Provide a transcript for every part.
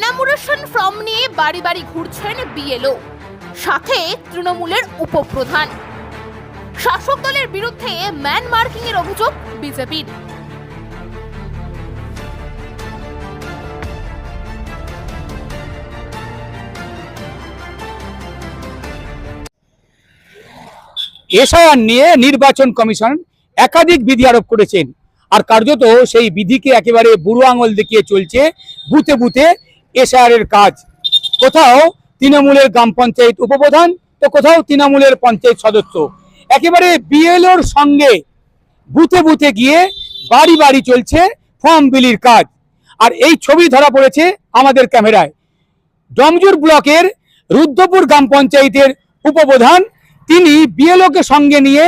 Enumeration form নিয়ে বাড়ি বাড়ি ঘুরছেন বিএলও, সাথে তৃণমূলের উপপ্রধান। শাসক দলের বিরুদ্ধে ম্যান মার্কিং এর অভিযোগ বিজেপির। এসআইআর নিয়ে নির্বাচন কমিশন একাধিক বিধি আরোপ করেছেন। আর কার্যত সেই বিধিকে একেবারে বুড়ো আঙুল দেখিয়ে চলছে, বুথে বুথে এসআইআর এর কাজ। কোথাও তৃণমূলের গ্রাম পঞ্চায়েত উপপ্রধান, তো কোথাও তৃণমূলের পঞ্চায়েত সদস্য। একেবারে বিএলওর সঙ্গে বুথে বুথে গিয়ে বাড়ি বাড়ি চলছে ফর্ম বিলির কাজ। আর এই ছবি ধরা পড়েছে আমাদের ক্যামেরায়। ডমজুর ব্লকের রুদ্রপুর গ্রাম পঞ্চায়েতের উপপ্রধান, তিনি বিএলওকে সঙ্গে নিয়ে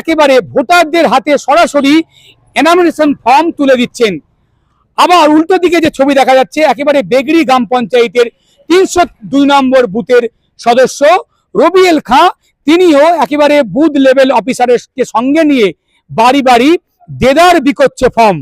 একেবারে ভোটারদের হাতে সরাসরি এনামিনেশন ফর্ম তুলে দিচ্ছেন। আবার উল্টো দিকে যে ছবি দেখা যাচ্ছে, একেবারে বেগড়ি গ্রাম পঞ্চায়েতের তিনশো দুই নম্বর বুথের সদস্য রবিএল খাঁ। তিনিও একেবারে বুথ লেভেল অফিসারের সঙ্গে নিয়ে বাড়ি বাড়ি দেদার বিকোচ্ছে ফর্ম।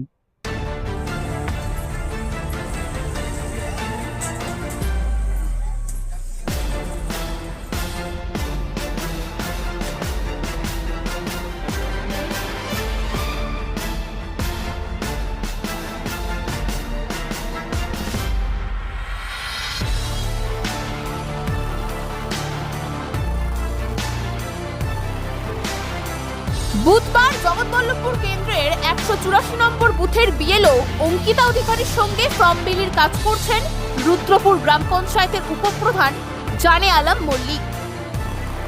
বুধবার জগৎবল্লভপুর কেন্দ্রের একশো চুরাশি নম্বর বুথের বিএলও অঙ্কিতা অধিকারীর সঙ্গে ফর্ম বিলির কাজ করছেন রুদ্রপুর গ্রাম পঞ্চায়েতের উপপ্রধান জানে আলম মল্লিক।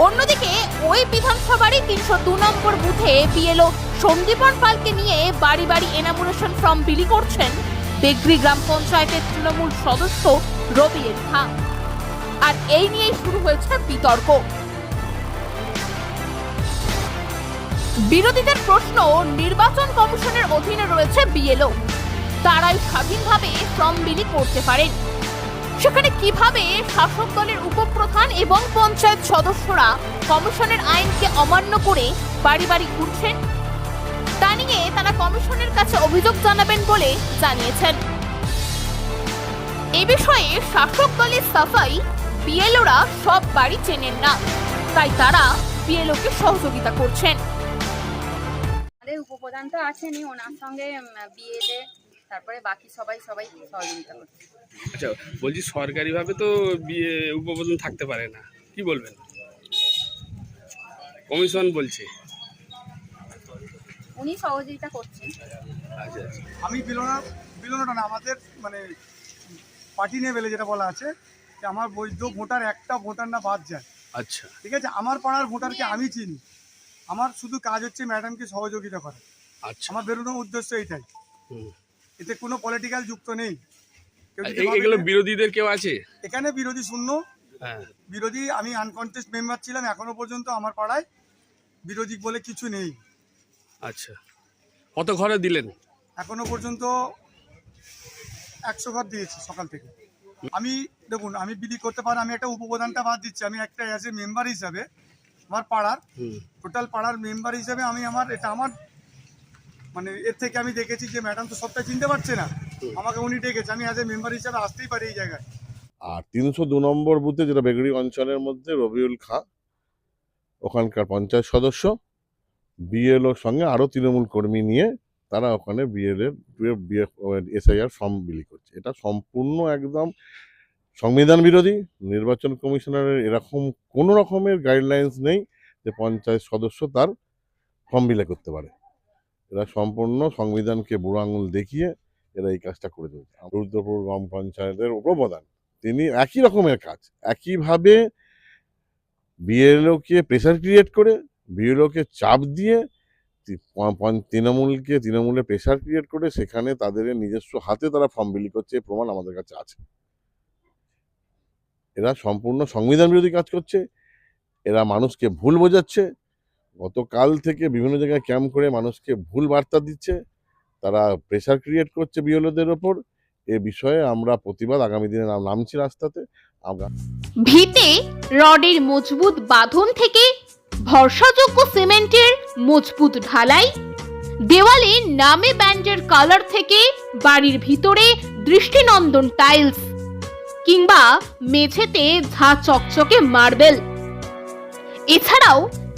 অন্যদিকে ওই বিধানসভারই তিনশো দু নম্বর বুথে বিএলও সন্দীপন পালকে নিয়ে বাড়ি বাড়ি এনামুরেশন ফর্ম বিলি করছেন বেগরি গ্রাম পঞ্চায়েতের তৃণমূল সদস্য রবিএল খাঁ। আর এই নিয়েই শুরু হয়েছে বিতর্ক। বিরোধীদের প্রশ্ন নির্বাচন কমিশনের অধীনে রয়েছে বিএলও। তারাই স্বাধীনভাবে ফর্ম বিলি করতে পারেন। সেখানে কীভাবে শাসক দলের উপপ্রধান এবং পঞ্চায়েত সদস্যরা কমিশনের আইনকে অমান্য করে বাড়ি বাড়ি ঘুরছেন, তা নিয়ে তারা কমিশনের কাছে অভিযোগ জানাবেন বলে জানিয়েছেন। এ বিষয়ে শাসক দলের সাফাই বিএলওরা সব বাড়ি চেনেন না, তাই তারা বিএলওকে সহযোগিতা করছেন। আমাদের উপপ্রধান তো আছেনই ওনার সঙ্গে বিয়েতে তারপরে বাকি সবাই সবাই সহযোগিতা করছে। আচ্ছা বলছি সরকারিভাবে তো বিয়ে উপপ্রধান থাকতে পারে না। কি বলবেন? কমিশন বলছে। উনি সহযোগিতা করছেন। আচ্ছা আচ্ছা। আমি বিলোনা বিলোনাটা না আমাদের মানে পার্টি লেভেলে যেটা বলা আছে যে আমার বৈধ ভোটার একটা ভোটার না বাদ যায়। আচ্ছা। ঠিক আছে? আমার পাড়ার ভোটারকে আমি চিনি। আমার শুধু কাজ হচ্ছে ম্যাডামকে সহযোগিতা করা। আচ্ছা। আমার বেরোনোর উদ্দেশ্য এইটাই। এতে কোনো পলিটিক্যাল যুক্ত নেই। এগুলো বিরোধীদের কেউ আছে? এখানে বিরোধী শূন্য। হ্যাঁ। বিরোধী আমি আনকনটেস্ট মেম্বার ছিলাম এখনও পর্যন্ত আমার পাড়ায় বিরোধী বলে কিছু নেই। আচ্ছা। কত ঘরে দিলেন? এখনও পর্যন্ত একশো ঘর দিয়েছি সকাল থেকে। আমি দেখুন আমি বিলি করতে পারি আমি একটা উপপ্রধানটা বাদ দিচ্ছি। আমি একটা অ্যাজ এ মেম্বার হিসাবে আমার পাড়ার টোটাল পাড়ার মেম্বার হিসাবে আমি আমার এটা আমার মানে এর থেকে আমি দেখেছি যে ম্যাডাম তো সবটা চিনতে পারছে না। আমাকে উনি ডেকেছে, আমি অ্যাজ এ মেম্বার হিসাবে আসতেই পারি এই জায়গায়। আর তিনশো দু নম্বর বুথে যেটা বেগড়ি অঞ্চলের মধ্যে রবিউল খাঁ, ওখানকার পঞ্চায়েত সদস্য বিএলওর সঙ্গে আরও তৃণমূল কর্মী নিয়ে তারা ওখানে বিএল এর এসআইআর ফর্ম বিলি করছে। এটা সম্পূর্ণ একদম সংবিধান বিরোধী, নির্বাচন কমিশনারের এরকম কোনো রকমের গাইডলাইন্স নেই যে পঞ্চায়েত সদস্য তার ফর্ম বিলে করতে পারে। এরা সম্পূর্ণ সংবিধানকে বুড়ো আঙুল দেখিয়ে এরা এই কাজটা করে চলছে। রুদ্রপুর গ্রাম পঞ্চায়েতের উপপ্রধান, তিনি একই রকমের কাজ, একইভাবে বিএলওকে প্রেশার ক্রিয়েট করে বিএলওকে চাপ দিয়ে তৃণমূলকে, তৃণমূলে প্রেশার ক্রিয়েট করে সেখানে তাদের নিজস্ব হাতে তারা ফর্ম বিলি করছে প্রমাণ আমাদের কাছে আছে। এরা সম্পূর্ণ সংবিধান বিরোধী কাজ করছে, এরা মানুষকে ভুল বোঝাচ্ছে গতকাল থেকে বিভিন্ন জায়গায় ক্যাম্প করে মানুষকে ভুল বার্তা দিচ্ছে, তারা প্রেশার ক্রিয়েট করছে বিএলওদের ওপর। এ বিষয়ে আমরা প্রতিবাদ আগামী দিনে নামছি রাস্তাতে। আমরা ভিতে রডের মজবুত বাঁধন থেকে ভরসাযোগ্য সিমেন্টের মজবুত ঢালাই, দেওয়ালে নামে ব্যান্ডের কালার থেকে বাড়ির ভিতরে দৃষ্টিনন্দন টাইলস কিংবা মেঝেতে ঝা চকচকে মার্বেল এছাড়াও